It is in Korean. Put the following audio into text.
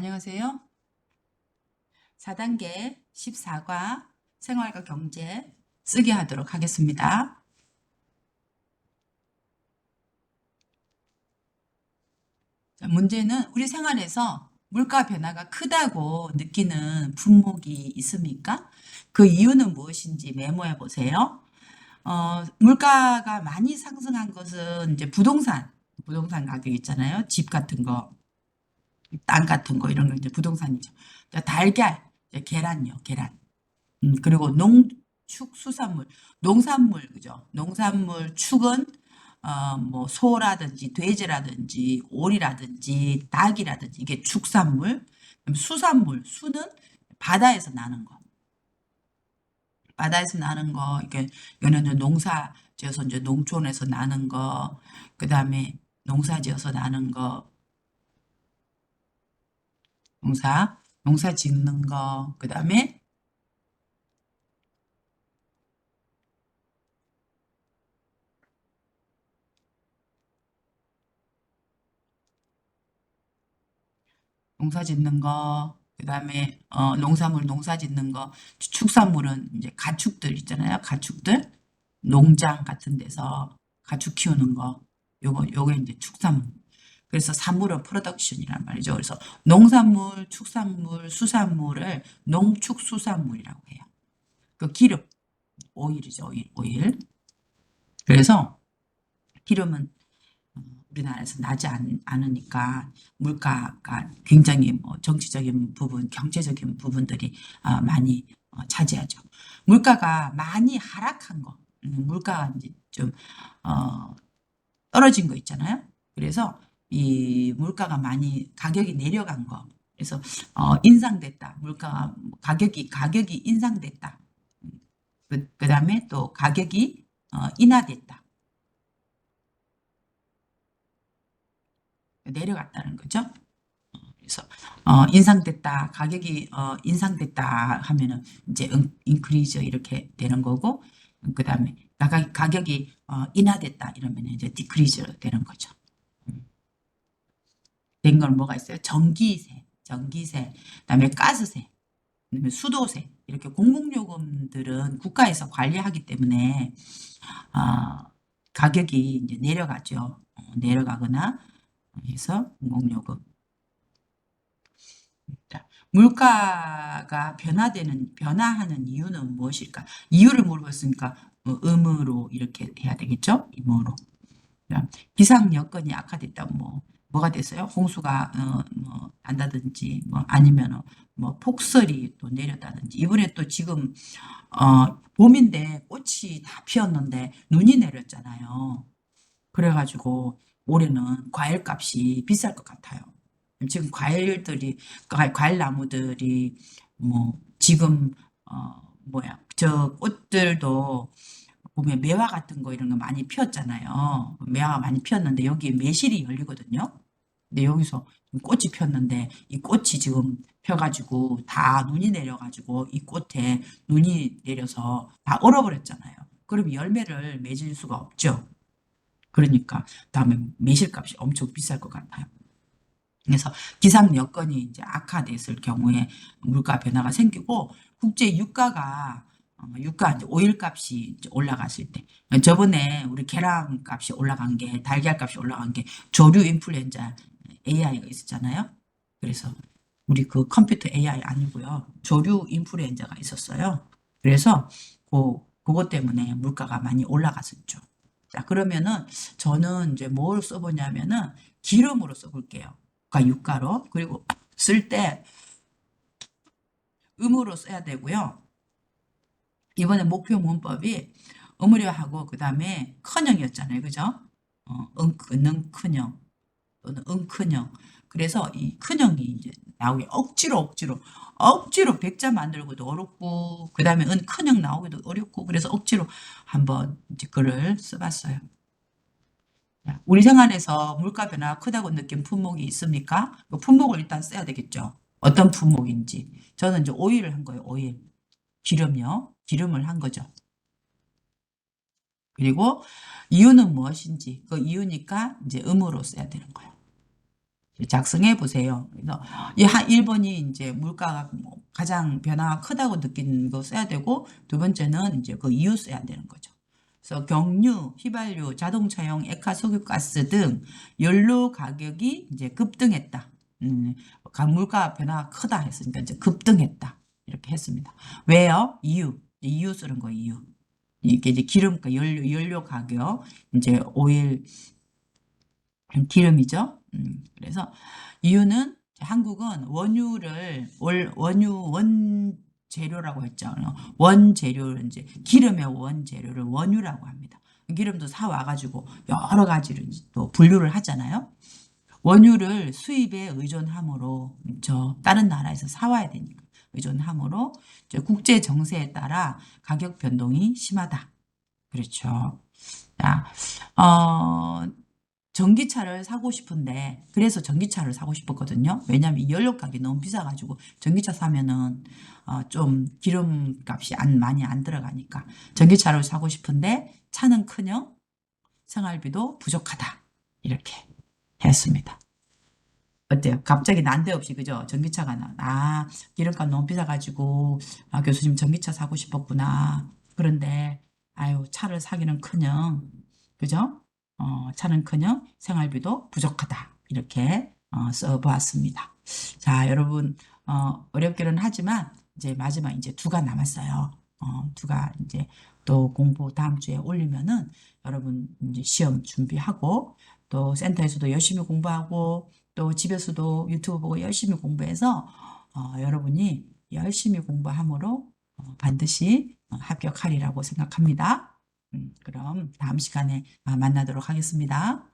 안녕하세요. 4단계 14과 생활과 경제 쓰기 하도록 하겠습니다. 자, 문제는 우리 생활에서 물가 변화가 크다고 느끼는 품목이 있습니까? 그 이유는 무엇인지 메모해 보세요. 어, 물가가 많이 상승한 것은 이제 부동산, 부동산 가격 있잖아요. 집 같은 거, 땅 같은 거 이런 거 이제 부동산이죠. 자, 달걀, 계란요, 계란. 음, 그리고 농축 수산물, 농산물 그죠? 농산물 축은 어, 뭐 소라든지 돼지라든지 오리라든지 닭이라든지 이게 축산물. 수산물, 수는 바다에서 나는 거. 바다에서 나는 거, 이게 이거는 이제 농사 지어서 이제 농촌에서 나는 거, 그 다음에 농사 지어서 나는 거, 농사, 농사 짓는 거, 그 다음에 농사 짓는 거, 그 다음에 어, 농산물 농사 짓는 거, 축산물은 이제 가축들 있잖아요. 가축들, 농장 같은 데서 가축 키우는 거, 요거 요게 이제 축산물. 그래서 산물은 프로덕션이란 말이죠. 그래서 농산물, 축산물, 수산물을 농축수산물이라고 해요. 그 기름, 오일이죠. 오일, 오일. 그래서 기름은 어, 우리나라에서 나지 않, 않으니까 물가가 굉장히 뭐 정치적인 부분, 경제적인 부분들이 아, 많이 어, 차지하죠. 물가가 많이 하락한 거, 음, 물가가 이제 좀 어, 떨어진 거 있잖아요. 그래서 이 물가가 많이 가격이 내려간 거, 그래서 어, 인상됐다. 물가 가격이 가격이 인상됐다. 그, 그 다음에 또 가격이 어, 인하됐다. 내려갔다는 거죠. 어, 그래서 어, 인상됐다, 가격이 어, 인상됐다 하면은 이제 응, 인크리즈 이렇게 되는 거고, 그 다음에 가격, 가격이 어, 인하됐다 이러면 이제 디크리즈 되는 거죠. 음. 된건 뭐가 있어요? 전기세, 전기세, 그다음에 가스세, 그다음에 수도세 이렇게 공공요금들은 국가에서 관리하기 때문에 어, 가격이 이제 내려가죠. 어, 내려가거나 해서 공공요금. 자, 물가가 변화되는 변화하는 이유는 무엇일까? 이유를 물어봤으니까 어, 음으로 이렇게 해야 되겠죠? 임으로. 기상 여건이 악화됐다 뭐 뭐가 됐어요? 홍수가 어, 뭐 난다든지 뭐 아니면 뭐 폭설이 또 내렸다든지 이번에 또 지금 어, 봄인데 꽃이 다 피었는데 눈이 내렸잖아요. 그래가지고 올해는 과일 값이 비쌀 것 같아요. 지금 과일들이 과일 나무들이 뭐 지금 어 뭐야 저 꽃들도 보면 매화 같은 거 이런 거 많이 피었잖아요. 매화가 많이 피었는데 여기 매실이 열리거든요. 근데 여기서 꽃이 피었는데 이 꽃이 지금 펴가지고 다 눈이 내려가지고 이 꽃에 눈이 내려서 다 얼어버렸잖아요. 그럼 열매를 맺을 수가 없죠. 그러니까 다음에 매실값이 엄청 비쌀 것 같아요. 그래서 기상 여건이 이제 악화됐을 경우에 물가 변화가 생기고 국제 유가가 어, 유가 이제 오일 값이 올라갔을 때 저번에 우리 계란 값이 올라간 게 달걀 값이 올라간 게 조류 인플루엔자 AI가 있었잖아요. 그래서 우리 그 컴퓨터 AI 아니고요. 조류 인플루엔자가 있었어요. 그래서 그 그것 때문에 물가가 많이 올라갔었죠. 자, 그러면은 저는 이제 뭘 써보냐면은 기름으로 써볼게요. 그러니까 유가로. 그리고 쓸 때 음으로 써야 되고요. 이번에 목표 문법이 음으려하고 그 다음에 큰형이었잖아요. 그죠? 어, 응, 는 큰형 또는 응큰형. 그래서 이 큰형이 이제 나오게 억지로 억지로 억지로 백자 만들고도 어렵고 그 다음에 은 큰형 나오기도 어렵고 그래서 억지로 한번 이제 글을 써봤어요. 우리 생활에서 물가 변화가 크다고 느낀 품목이 있습니까? 그 품목을 일단 써야 되겠죠. 어떤 품목인지. 저는 이제 오일을 한 거예요. 오일. 기름요. 기름을 한 거죠. 그리고 이유는 무엇인지 그 이유니까 이제 음으로 써야 되는 거예요. 작성해 보세요. 그래서 이한 1번이 이제 물가가 뭐 가장 변화가 크다고 느낀 거 써야 되고 두 번째는 이제 그 이유 써야 되는 거죠. 그래서 경유, 휘발유, 자동차용 액화 석유가스 등 연료 가격이 이제 급등했다. 음, 가- 물가 변화가 크다 했으니까 이제 급등했다. 이렇게 했습니다. 왜요? 이유. 이유 쓰는 거 이유. 이게 이제 기름가 연료 연료 가격 이제 오일 기름이죠. 음, 그래서 이유는 한국은 원유를 월, 원유 원 재료라고 했죠. 원 재료를 이제 기름의 원 재료를 원유라고 합니다. 기름도 사 와가지고 여러 가지를 또 분류를 하잖아요. 원유를 수입에 의존함으로 저 다른 나라에서 사와야 되니까 이제 국제 정세에 따라 가격 변동이 심하다. 그렇죠. 자, 어, 전기차를 사고 싶은데 그래서 전기차를 사고 싶었거든요. 왜냐하면 이 연료 가격이 너무 비싸가지고 전기차 사면은 어, 좀 기름값이 안 많이 안 들어가니까 전기차를 사고 싶은데 차는 크녕 생활비도 부족하다 이렇게 했습니다. 어때요? 갑자기 난데없이 그죠? 전기차가 나. 아 기름값 너무 비싸가지고 아, 교수님 전기차 사고 싶었구나. 그런데 아유 차를 사기는 크녕 그죠? 어, 차는커녕 생활비도 부족하다. 이렇게 어, 써보았습니다. 자, 여러분 어, 어렵기는 하지만 이제 마지막 이제 두가 남았어요. 어, 두가 이제 또 공부 다음 주에 올리면은 여러분 이제 시험 준비하고 또 센터에서도 열심히 공부하고 또 집에서도 유튜브 보고 열심히 공부해서 어, 여러분이 열심히 공부함으로 어, 반드시 어, 합격하리라고 생각합니다. 음, 그럼 다음 시간에 아, 만나도록 하겠습니다.